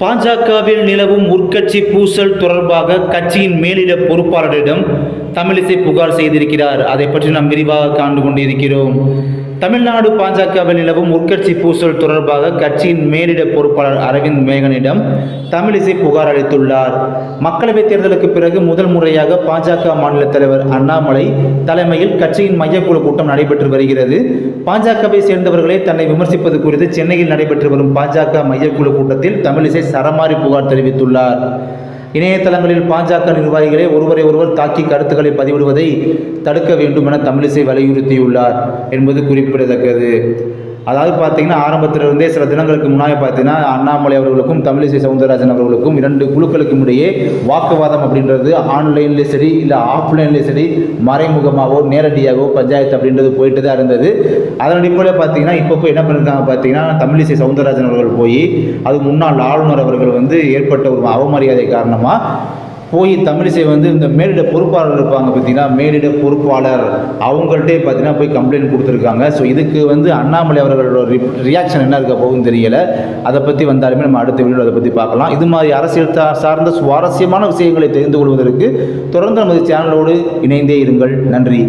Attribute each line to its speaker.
Speaker 1: பாஜகவில் நிலவும் உட்கட்சி பூசல் தொடர்பாக கட்சியின் மேலிட பொறுப்பாளரிடம் தமிழிசை புகார் செய்திருக்கிறார். அதை பற்றி நாம் விரிவாக காண்டு கொண்டிருக்கிறோம். தமிழ்நாடு பாஜகவில் நிலவும் உட்கட்சி பூசல் தொடர்பாக கட்சியின் மேலிட பொறுப்பாளர் அரவிந்த் மேகனிடம் தமிழிசை புகார் அளித்துள்ளார். மக்களவைத் தேர்தலுக்கு பிறகு முதல் முறையாக பாஜக மாநில தலைவர் அண்ணாமலை தலைமையில் கட்சியின் மையக்குழு கூட்டம் நடைபெற்று வருகிறது. பாஜகவை சேர்ந்தவர்களே தன்னை விமர்சிப்பது குறித்து சென்னையில் நடைபெற்று வரும் பாஜக மையக்குழு கூட்டத்தில் தமிழிசை சரமாரி புகார் தெரிவித்துள்ளார். இணையதளங்களில் பாஜக நிர்வாகிகளே ஒருவரை ஒருவர் தாக்கி கருத்துக்களை பதிவிடுவதை தடுக்க வேண்டும் என தமிழிசை வலியுறுத்தியுள்ளார் என்பது குறிப்பிடத்தக்கது. அதாவது பார்த்தீங்கன்னா ஆரம்பத்தில் இருந்தே சில தினங்களுக்கு முன்னாடி பார்த்தீங்கன்னா அண்ணாமலை அவர்களுக்கும் தமிழிசை சவுந்தரராஜன் அவர்களுக்கும் இரண்டு குழுக்களுக்கும் இடையே வாக்குவாதம் அப்படின்றது ஆன்லைன்லேயும் சரி இல்லை ஆஃப்லைன்லேயும் சரி மறைமுகமாகவோ நேரடியாகவோ பஞ்சாயத்து அப்படின்றது போயிட்டு தான் இருந்தது. அதன் அடிப்படையில் பார்த்தீங்கன்னா இப்போ போய் என்ன பண்ணியிருக்காங்க பார்த்தீங்கன்னா தமிழிசை சவுந்தரராஜன் அவர்கள் போய் அது முன்னாள் ஆளுநர் அவர்கள் வந்து ஏற்பட்ட ஒரு அவமரியாதை காரணமாக போய் தமிழிசை வந்து இந்த மேலிட பொறுப்பாளர் இருப்பாங்க பார்த்தீங்கன்னா மேலிட பொறுப்பாளர் அவங்கள்ட்டே பார்த்தீங்கன்னா போய் கம்ப்ளைண்ட் கொடுத்துருக்காங்க. ஸோ இதுக்கு வந்து அண்ணாமலை அவர்களோட ரியாக்ஷன் என்ன இருக்க போகுதுன்னு தெரியலை. அதை பற்றி வந்தாலுமே நம்ம அடுத்த வீடியோ அதை பற்றி பார்க்கலாம். இது மாதிரி அரசியல் சார்ந்த சுவாரஸ்யமான விஷயங்களை தெரிந்து கொள்வதற்கு தொடர்ந்து நமது சேனலோடு இணைந்தே இருங்கள். நன்றி.